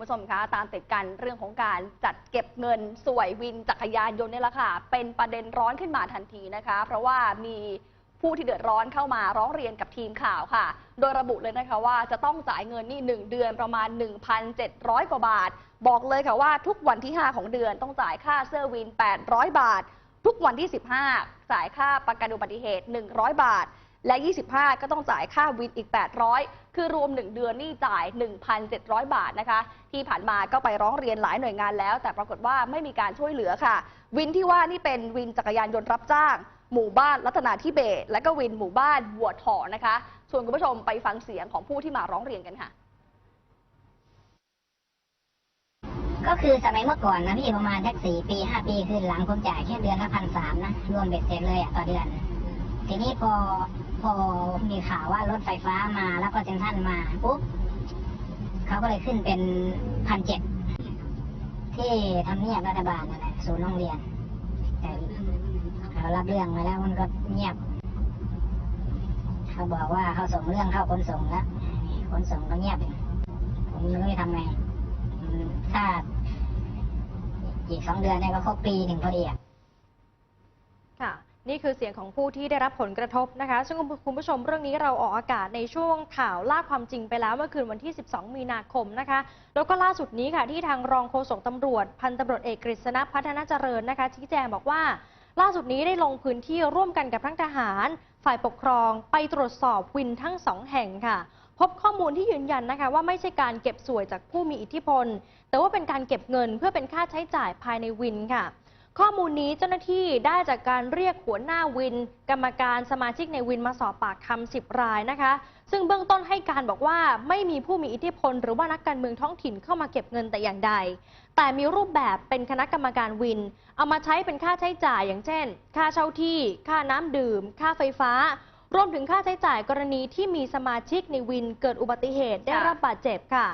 คุณผู้ชมคะตามติดกันเรื่องของการจัดเก็บเงินสวยวินจักรยานยนต์นี่แหละค่ะ เป็นประเด็นร้อนขึ้นมาทันทีนะคะ เพราะว่ามีผู้ที่เดือดร้อนเข้ามาร้องเรียนกับทีมข่าวค่ะ โดยระบุเลยนะคะว่าจะต้องจ่ายเงินนี่ 1 เดือนประมาณ 1,700 กว่าบาท บอกเลยค่ะว่าทุกวันที่ 5 ของเดือนต้องจ่ายค่าเสื้อวิน 800 บาท ทุกวันที่ 15 จ่ายค่าประกันอุบัติเหตุ 100 บาท และ 25 ก็ต้องจ่ายค่าวินอีก 800 คือรวม 1 เดือนนี่จ่าย 1,700 บาทนะคะ ที่ผ่านมาก็ไปร้องเรียนหลายหน่วยงานแล้ว แต่ปรากฏว่าไม่มีการช่วยเหลือค่ะ วินที่ว่านี่เป็นวินจักรยานยนต์รับจ้าง หมู่บ้านรัตนาธิเบศและก็วินหมู่บ้านบัวถอนะคะชวนคุณผู้ชมไปฟังเสียงของผู้ที่มาร้องเรียนกันค่ะ ก็คือสมัยเมื่อก่อนนะพี่ประมาณสักสี่ปีห้าปีขึ้นหลังผมจ่ายแค่เดือนละพันสามนะรวมเบ็ดเสร็จเลยอะต่อเดือน ทีนี้พอพอมีข่าวว่ารถไฟฟ้ามาแล้วก็เซ็นทรัลมาปุ๊บเขาก็เลยขึ้นเป็นพันเจ็ดที่ทำเนียบรัฐบาลนั่นแหละศูนย์โรงเรียนแต่เขารับเรื่องมาแล้วมันก็เงียบ เขาบอกว่าเขาส่งเรื่องเข้าขนส่งแล้วขนส่งก็เงียบผมไม่รู้จะทำไงถ้าอีกสองเดือนเนี่ยก็ครบปีหนึ่งพอดีอะค่ะ นี่คือเสียงของผู้ที่ได้รับผลกระทบนะคะ ซึ่งคุณผู้ชมเรื่องนี้เราออกอากาศในช่วงข่าวล่าความจริงไปแล้วเมื่อคืนวันที่ 12 มีนาคมนะคะ แล้วก็ล่าสุดนี้ค่ะที่ทางรองโฆษกตำรวจ พันตำรวจเอกกฤษณะพัฒนาเจริญนะคะชี้แจงบอกว่า ล่าสุดนี้ได้ลงพื้นที่ร่วมกันกับทั้งทหาร ฝ่ายปกครอง ไปตรวจสอบวินทั้งสองแห่งค่ะพบข้อมูลที่ยืนยันนะคะว่าไม่ใช่การเก็บสวยจากผู้มีอิทธิพล แต่ว่าเป็นการเก็บเงินเพื่อเป็นค่าใช้จ่ายภายในวินค่ะ ข้อมูลนี้เจ้าหน้าที่ได้จากการเรียกหัวหน้าวิน กรรมการสมาชิกในวินมาสอบปากคำ10รายนะคะ ซึ่งเบื้องต้นให้การบอกว่าไม่มีผู้มีอิทธิพล หรือว่านักการเมืองท้องถิ่นเข้ามาเก็บเงินแต่อย่างใด แต่มีรูปแบบเป็นคณะกรรมการวิน เอามาใช้เป็นค่าใช้จ่ายอย่างเช่น ค่าเช่าที่ ค่าน้ำดื่ม ค่าไฟฟ้ารวมถึงค่าใช้จ่ายกรณีที่มีสมาชิกในวินเกิดอุบัติเหตุได้รับบาดเจ็บค่ะ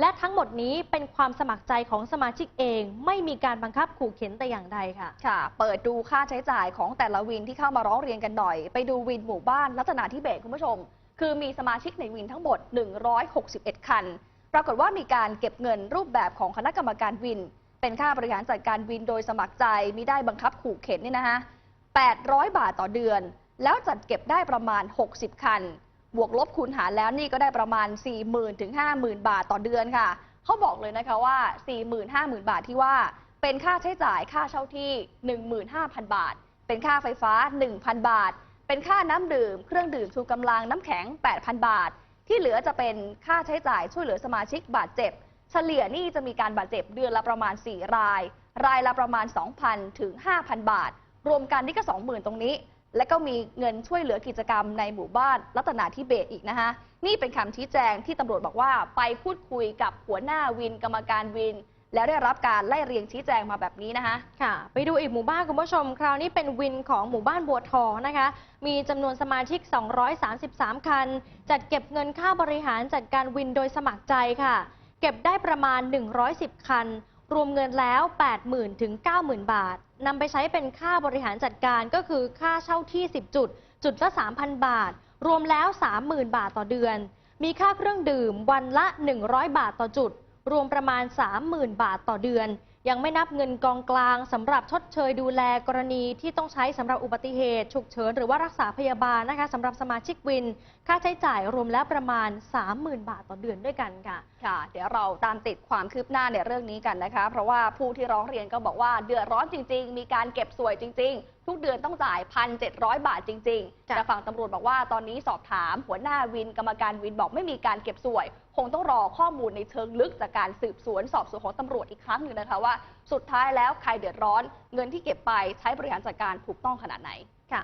และทั้งหมดนี้เป็นความสมัครใจของสมาชิกเอง ไม่มีการบังคับขู่เข็นแต่อย่างใดค่ะ ค่ะ เปิดดูค่าใช้จ่ายของแต่ละวินที่เข้ามาร้องเรียนกันหน่อย ไปดูวินหมู่บ้านรัตนาธิเบศคุณผู้ชม คือมีสมาชิกในวินทั้งหมด 161 คัน ปรากฏว่ามีการเก็บเงินรูปแบบของคณะกรรมการวิน เป็นค่าบริหารจัดการวินโดยสมัครใจมิได้บังคับขู่เข็นนี่นะคะ800 บาทต่อเดือน แล้วจัดเก็บได้ประมาณ 60 คัน บวกลบคูณหารแล้วนี่ก็ได้ประมาณ 40,000ถึง50,000 บาทต่อเดือนค่ะ เขาบอกเลยนะคะว่า 40,000 50,000 บาทที่ว่า เป็นค่าใช้จ่ายค่าเช่าที่ 15,000 บาท เป็นค่าไฟฟ้า 1,000 บาท เป็นค่าน้ำดื่ม เครื่องดื่มชูกำลังน้ำแข็ง 8,000 บาท ที่เหลือจะเป็นค่าใช้จ่ายช่วยเหลือสมาชิกบาดเจ็บ เฉลี่ยนี่จะมีการบาดเจ็บเดือนละประมาณ 4 ราย รายละประมาณ 2,000 ถึง 5,000 บาท รวมกันนี่ก็ 20,000 ตรงนี้ และก็มีเงินช่วยเหลือกิจกรรมในหมู่บ้านรัตนาธิเบศอีกนะคะนี่เป็นคำชี้แจงที่ตำรวจบอกว่า ไปพูดคุยกับหัวหน้าวินกรรมการวิน แล้วได้รับการไล่เรียงชี้แจงมาแบบนี้นะคะค่ะ ไปดูอีกหมู่บ้านคุณผู้ชม คราวนี้เป็นวินของหมู่บ้านบัวทองนะคะ มีจำนวนสมาชิก 233 คัน จัดเก็บเงินค่าบริหารจัดการวินโดยสมัครใจค่ะ เก็บได้ประมาณ 110 คัน รวมเงินแล้ว 80,000 ถึง 90,000 บาทนำไปใช้เป็นค่าบริหารจัดการก็คือค่าเช่าที่ 10 จุด จุดละ 3,000 บาท รวมแล้ว 30,000 บาทต่อเดือน มีค่าเครื่องดื่มวันละ 100 บาทต่อจุด รวมประมาณ 30,000 บาทต่อเดือน ยังไม่นับเงินกองกลางสำหรับชดเชยดูแลกรณีที่ต้องใช้สำหรับอุบัติเหตุ ฉุกเฉินหรือว่ารักษาพยาบาลนะคะสำหรับสมาชิกวิน ค่าใช้จ่ายรวมแล้วประมาณ 30,000 บาทต่อเดือนด้วยกันค่ะ ค่ะ เดี๋ยวเราตามติดความคืบหน้าในเรื่องนี้กันนะคะ เพราะว่าผู้ที่ร้องเรียนก็บอกว่าเดือดร้อนจริง ๆ มีการเก็บสวยจริง ๆทุกเดือนต้องจ่าย 1,700 บาทจริงๆจ้ะแต่ฝั่งตำรวจบอกว่าตอนนี้สอบถาม หัวหน้าวินกรรมการวินบอกไม่มีการเก็บสวย คงต้องรอข้อมูลในเชิงลึกจากการสืบสวนสอบสวนของตำรวจอีกครั้งหนึ่งนะคะว่า สุดท้ายแล้วใครเดือดร้อน เงินที่เก็บไปใช้บริหารจัดการถูกต้องขนาดไหน ค่ะ